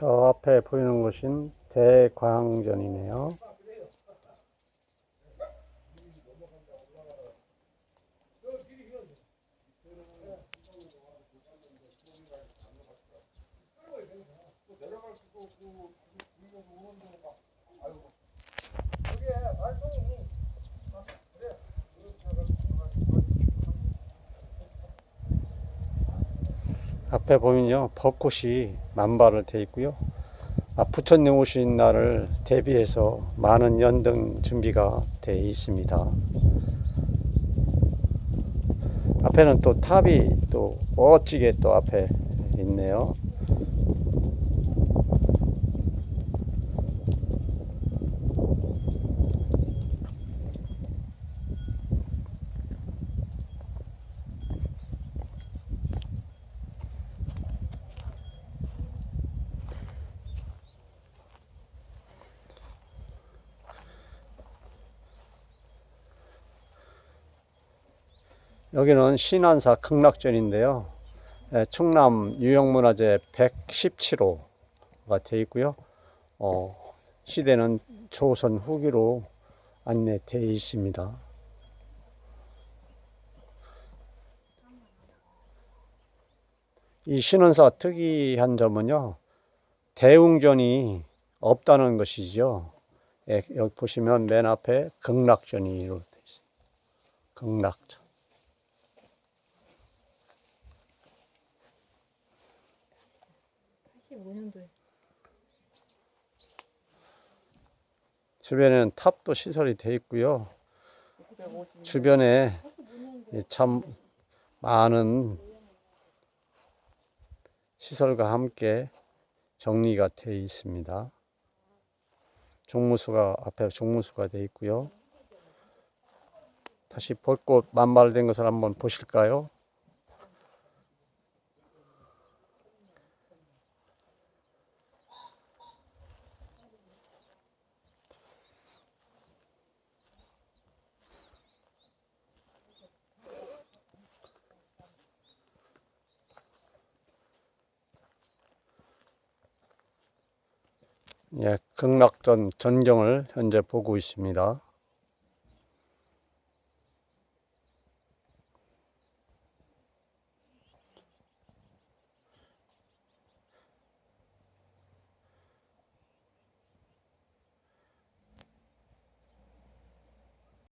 저 앞에 보이는 곳은 대광전이네요. 앞에 보면요 벚꽃이 만발을 돼 있고요. 아, 부처님 오신 날을 대비해서 많은 연등 준비가 돼 있습니다. 앞에는 또 탑이 또 멋지게 또 앞에 있네요. 여기는 신안사 극락전인데요. 예, 충남 유형문화재 117호가 되어 있고요. 어, 시대는 조선 후기로 안내되어 있습니다. 이 신원사 특이한 점은요, 대웅전이 없다는 것이죠. 예, 여기 보시면 맨 앞에 극락전이로 되어 있습니다. 극락전. 주변에는 탑도 시설이 되어 있고요. 주변에 예, 참 많은 시설과 함께 정리가 되어 있습니다. 종무수가 앞에 종무수가 되어 있고요. 다시 벚꽃 만발된 것을 한번 보실까요? 예, 극락전 전경을 현재 보고 있습니다.